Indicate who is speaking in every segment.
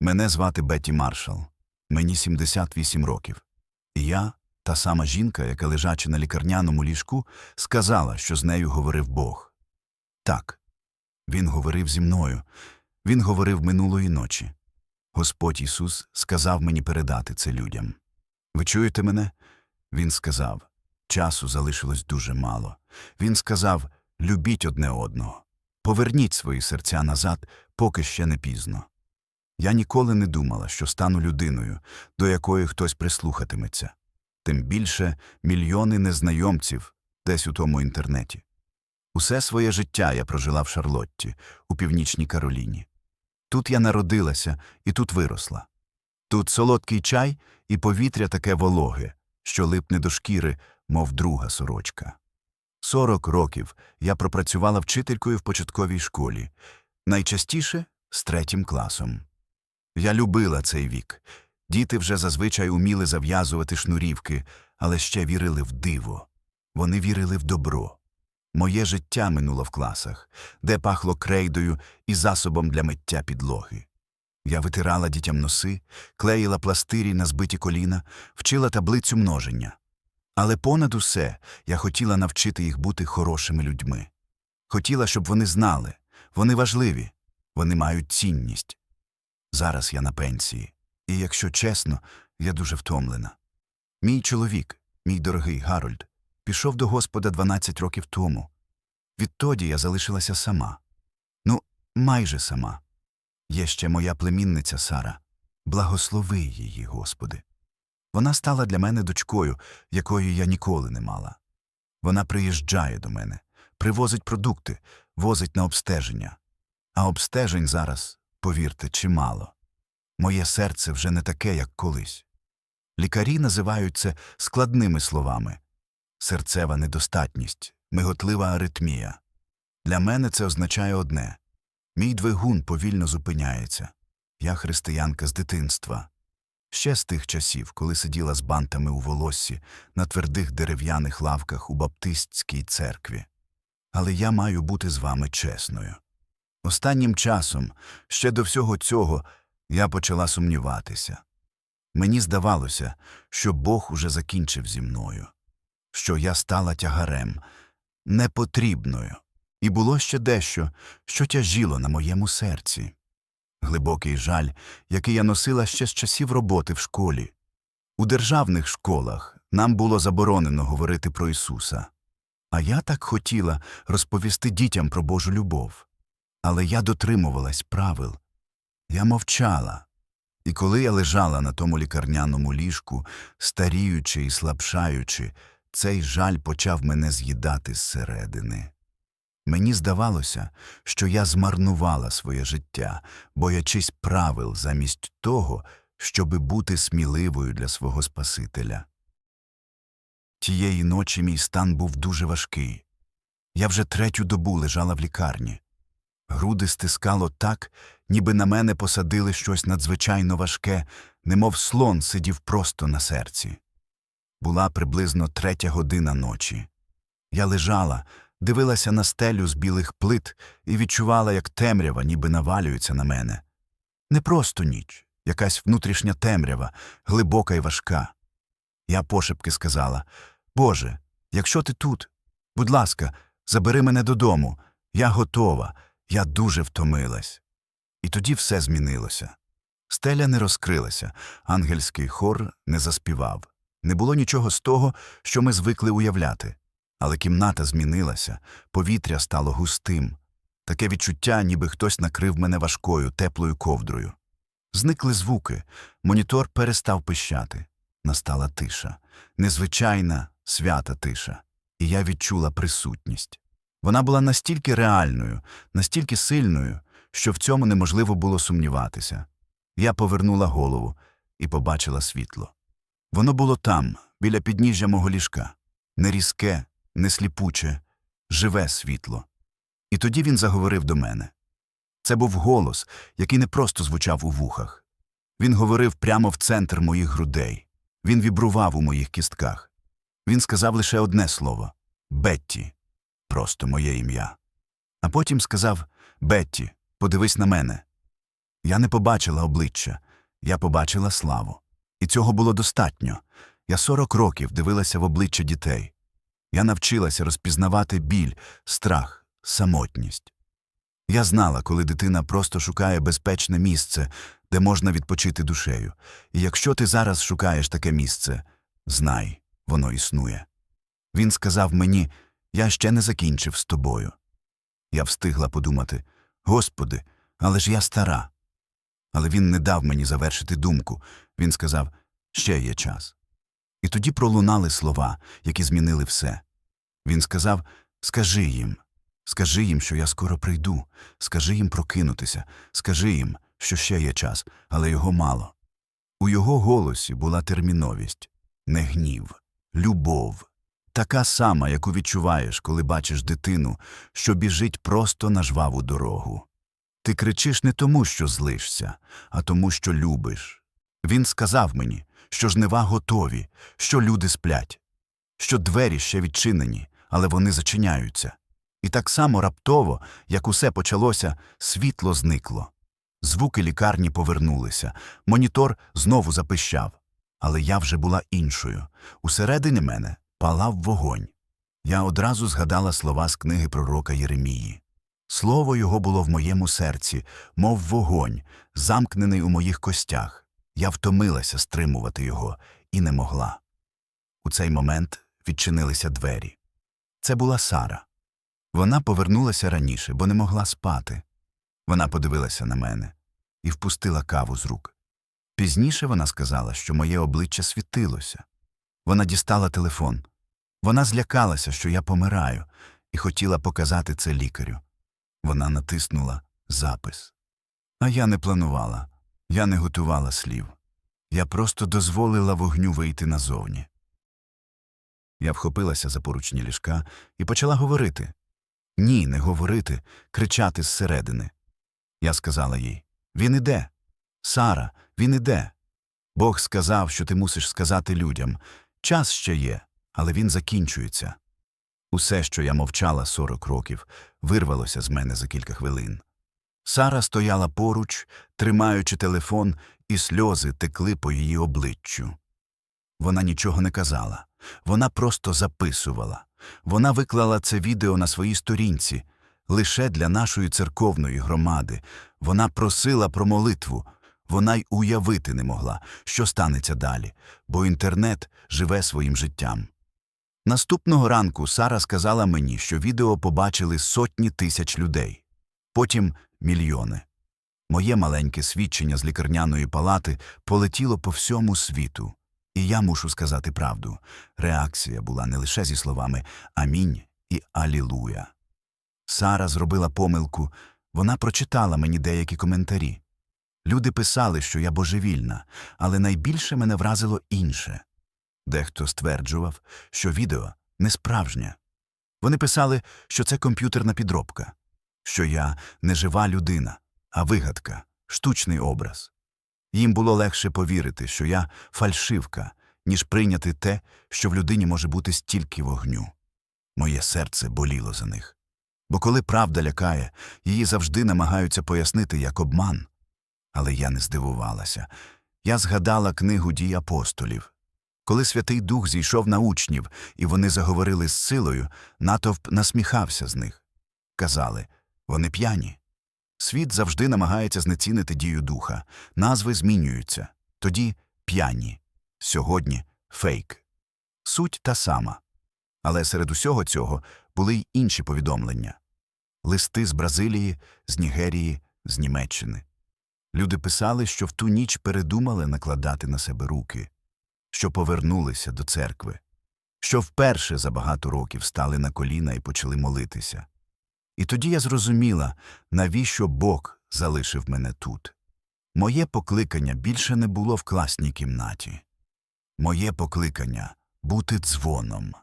Speaker 1: Мене звати Бетті Маршал. Мені 78 років. І я, та сама жінка, яка лежачи на лікарняному ліжку, сказала, що з нею говорив Бог. Так, він говорив зі мною. Він говорив минулої ночі. Господь Ісус сказав мені передати це людям. Ви чуєте мене? Він сказав. Часу залишилось дуже мало. Він сказав любіть одне одного. Поверніть свої серця назад, поки ще не пізно. Я ніколи не думала, що стану людиною, до якої хтось прислухатиметься. Тим більше мільйони незнайомців десь у тому інтернеті. Усе своє життя я прожила в Шарлотті, у північній Кароліні. Тут я народилася і тут виросла. Тут солодкий чай і повітря таке вологе, що липне до шкіри, мов друга сорочка. Сорок років я пропрацювала вчителькою в початковій школі, найчастіше з третім класом. Я любила цей вік. Діти вже зазвичай уміли зав'язувати шнурівки, але ще вірили в диво. Вони вірили в добро. Моє життя минуло в класах, де пахло крейдою і засобом для миття підлоги. Я витирала дітям носи, клеїла пластирі на збиті коліна, вчила таблицю множення. Але понад усе я хотіла навчити їх бути хорошими людьми. Хотіла, щоб вони знали, вони важливі, вони мають цінність. Зараз я на пенсії, і, якщо чесно, я дуже втомлена. Мій чоловік, мій дорогий Гарольд, пішов до Господа 12 років тому. Відтоді я залишилася сама. Ну, майже сама. Є ще моя племінниця Сара. Благослови її, Господи. Вона стала для мене дочкою, якої я ніколи не мала. Вона приїжджає до мене, привозить продукти, возить на обстеження. А обстежень зараз, повірте, чимало. Моє серце вже не таке, як колись. Лікарі називають це складними словами серцева недостатність, миготлива аритмія. Для мене це означає одне мій двигун повільно зупиняється. Я християнка з дитинства. Ще з тих часів, коли сиділа з бантами у волоссі на твердих дерев'яних лавках у баптистській церкві. Але я маю бути з вами чесною. Останнім часом, ще до всього цього, я почала сумніватися. Мені здавалося, що Бог уже закінчив зі мною, що я стала тягарем, непотрібною, і було ще дещо, що тяжіло на моєму серці. Глибокий жаль, який я носила ще з часів роботи в школі. У державних школах нам було заборонено говорити про Ісуса. А я так хотіла розповісти дітям про Божу любов. Але я дотримувалась правил. Я мовчала. І коли я лежала на тому лікарняному ліжку, старіючи і слабшаючи, цей жаль почав мене з'їдати зсередини. Мені здавалося, що я змарнувала своє життя, боячись правил замість того, щоби бути сміливою для свого Спасителя. Тієї ночі мій стан був дуже важкий. Я вже третю добу лежала в лікарні. Груди стискало так, ніби на мене посадили щось надзвичайно важке, немов слон сидів просто на серці. Була приблизно третя година ночі. Я лежала, дивилася на стелю з білих плит і відчувала, як темрява ніби навалюється на мене. Не просто ніч, якась внутрішня темрява, глибока і важка. Я пошепки сказала Боже, якщо ти тут, будь ласка, забери мене додому. Я готова, я дуже втомилась. І тоді все змінилося. Стеля не розкрилася, ангельський хор не заспівав. Не було нічого з того, що ми звикли уявляти. Але кімната змінилася, повітря стало густим. Таке відчуття, ніби хтось накрив мене важкою, теплою ковдрою. Зникли звуки, монітор перестав пищати. Настала тиша, незвичайна, свята тиша, і я відчула присутність. Вона була настільки реальною, настільки сильною, що в цьому неможливо було сумніватися. Я повернула голову і побачила світло. Воно було там, біля підніжжя мого ліжка, не різке, не сліпуче, живе світло. І тоді він заговорив до мене. Це був голос, який не просто звучав у вухах. Він говорив прямо в центр моїх грудей. Він вібрував у моїх кістках. Він сказав лише одне слово Бетті, просто моє ім'я. А потім сказав Бетті, подивись на мене. Я не побачила обличчя, я побачила славу. І цього було достатньо. Я 40 років дивилася в обличчя дітей. Я навчилася розпізнавати біль, страх, самотність. Я знала, коли дитина просто шукає безпечне місце, де можна відпочити душею. І якщо ти зараз шукаєш таке місце, знай, воно існує. Він сказав мені, я ще не закінчив з тобою. Я встигла подумати, Господи, але ж я стара. Але він не дав мені завершити думку. Він сказав, ще є час. І тоді пролунали слова, які змінили все. Він сказав, скажи їм, скажи їм, що я скоро прийду, скажи їм прокинутися, скажи їм, що ще є час, але його мало. У його голосі була терміновість, не гнів, любов, така сама, яку відчуваєш, коли бачиш дитину, що біжить просто на жваву дорогу. Ти кричиш не тому, що злишся, а тому, що любиш. Він сказав мені, що жнива готові, що люди сплять, що двері ще відчинені, але вони зачиняються. І так само раптово, як усе почалося, світло зникло. Звуки лікарні повернулися, монітор знову запищав. Але я вже була іншою. Усередині мене палав вогонь. Я одразу згадала слова з книги пророка Єремії. Слово його було в моєму серці, мов вогонь, замкнений у моїх костях. Я втомилася стримувати його і не могла. У цей момент відчинилися двері. Це була Сара. Вона повернулася раніше, бо не могла спати. Вона подивилася на мене і впустила каву з рук. Пізніше вона сказала, що моє обличчя світилося. Вона дістала телефон. Вона злякалася, що я помираю, і хотіла показати це лікарю. Вона натиснула запис. А я не планувала, я не готувала слів. Я просто дозволила вогню вийти назовні. Я вхопилася за поручні ліжка і почала говорити. Ні, не говорити, кричати зсередини. Я сказала їй Він іде. Сара, він іде. Бог сказав, що ти мусиш сказати людям час ще є, але він закінчується. Усе, що я мовчала сорок років, вирвалося з мене за кілька хвилин. Сара стояла поруч, тримаючи телефон, і сльози текли по її обличчю. Вона нічого не казала, вона просто записувала. Вона виклала це відео на своїй сторінці лише для нашої церковної громади. Вона просила про молитву. Вона й уявити не могла, що станеться далі, бо інтернет живе своїм життям. Наступного ранку Сара сказала мені, що відео побачили сотні тисяч людей, потім мільйони. Моє маленьке свідчення з лікарняної палати полетіло по всьому світу. І я мушу сказати правду. Реакція була не лише зі словами Амінь і Алілуя. Сара зробила помилку, вона прочитала мені деякі коментарі. Люди писали, що я божевільна, але найбільше мене вразило інше. Дехто стверджував, що відео не справжнє. Вони писали, що це комп'ютерна підробка, що я не жива людина, а вигадка, штучний образ. Їм було легше повірити, що я фальшивка, ніж прийняти те, що в людині може бути стільки вогню. Моє серце боліло за них. Бо коли правда лякає, її завжди намагаються пояснити як обман. Але я не здивувалася. Я згадала книгу дій апостолів. Коли Святий Дух зійшов на учнів, і вони заговорили з силою, натовп насміхався з них. Казали вони п'яні. Світ завжди намагається знецінити дію духа, назви змінюються, тоді п'яні, сьогодні фейк. Суть та сама. Але серед усього цього були й інші повідомлення листи з Бразилії, з Нігерії, з Німеччини. Люди писали, що в ту ніч передумали накладати на себе руки, що повернулися до церкви, що вперше за багато років стали на коліна і почали молитися. І тоді я зрозуміла, навіщо Бог залишив мене тут. Моє покликання більше не було в класній кімнаті. Моє покликання бути дзвоном,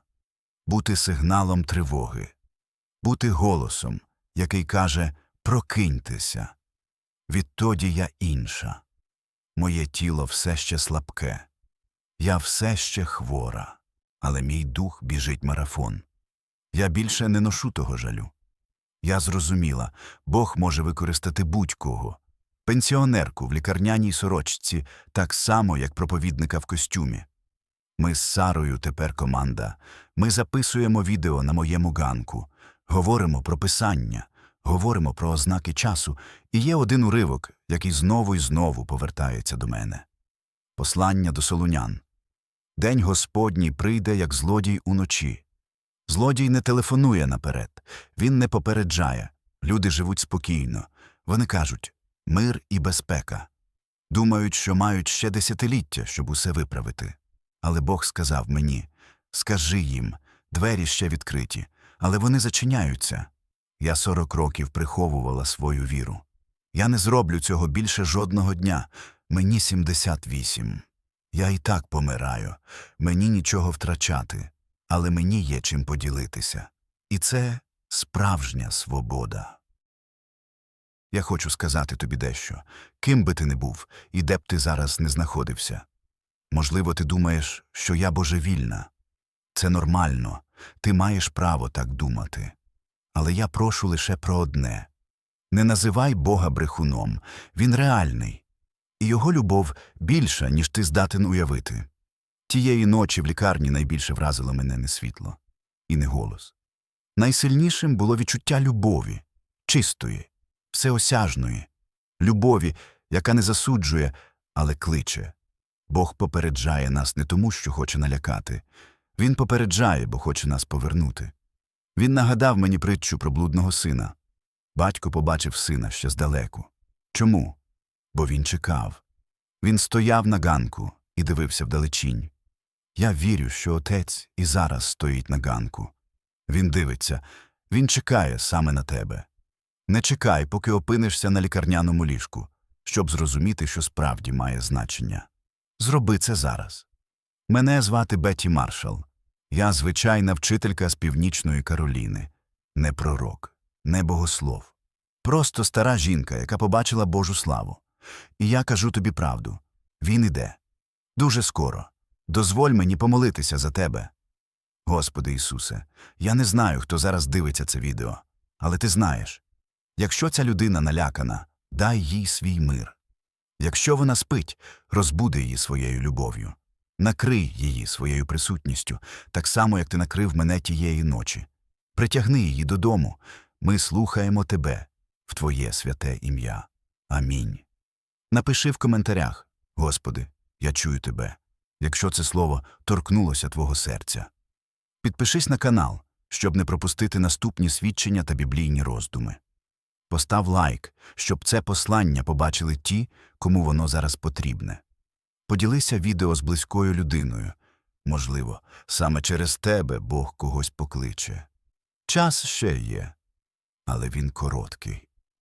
Speaker 1: бути сигналом тривоги, бути голосом, який каже Прокиньтеся. Відтоді я інша. Моє тіло все ще слабке. Я все ще хвора, але мій дух біжить марафон. Я більше не ношу того жалю. Я зрозуміла, Бог може використати будь-кого, пенсіонерку в лікарняній сорочці, так само, як проповідника в костюмі. Ми з Сарою тепер команда. Ми записуємо відео на моєму ганку, говоримо про писання, говоримо про ознаки часу, і є один уривок, який знову і знову повертається до мене. Послання до солунян. День Господній прийде, як злодій уночі. Злодій не телефонує наперед, він не попереджає. Люди живуть спокійно. Вони кажуть мир і безпека. Думають, що мають ще десятиліття, щоб усе виправити. Але Бог сказав мені скажи їм, двері ще відкриті, але вони зачиняються. Я сорок років приховувала свою віру. Я не зроблю цього більше жодного дня. Мені 78. Я і так помираю. Мені нічого втрачати, але мені є чим поділитися. І це справжня свобода. Я хочу сказати тобі дещо. Ким би ти не був і де б ти зараз не знаходився. Можливо, ти думаєш, що я божевільна. Це нормально, ти маєш право так думати. Але я прошу лише про одне не називай Бога брехуном, він реальний, і його любов більша, ніж ти здатен уявити. Тієї ночі в лікарні найбільше вразило мене не світло і не голос. Найсильнішим було відчуття любові, чистої, всеосяжної, любові, яка не засуджує, але кличе. Бог попереджає нас не тому, що хоче налякати. Він попереджає, бо хоче нас повернути. Він нагадав мені притчу про блудного сина. Батько побачив сина ще здалеку. Чому? Бо він чекав. Він стояв на ганку і дивився вдалечінь. Я вірю, що отець і зараз стоїть на ганку. Він дивиться, він чекає саме на тебе. Не чекай, поки опинишся на лікарняному ліжку, щоб зрозуміти, що справді має значення. Зроби це зараз. Мене звати Бетті Маршал. Я звичайна вчителька з Північної Кароліни, не пророк, не богослов. Просто стара жінка, яка побачила Божу славу. І я кажу тобі правду він іде. Дуже скоро. Дозволь мені помолитися за тебе. Господи Ісусе, я не знаю, хто зараз дивиться це відео, але ти знаєш якщо ця людина налякана, дай їй свій мир. Якщо вона спить, розбуди її своєю любов'ю. Накрий її своєю присутністю, так само, як ти накрив мене тієї ночі. Притягни її додому. Ми слухаємо тебе в Твоє святе ім'я. Амінь. Напиши в коментарях, Господи, я чую тебе, якщо це слово торкнулося Твого серця. Підпишись на канал, щоб не пропустити наступні свідчення та біблійні роздуми. Постав лайк, щоб це послання побачили ті, кому воно зараз потрібне. Поділися відео з близькою людиною. Можливо, саме через тебе Бог когось покличе. Час ще є, але він короткий.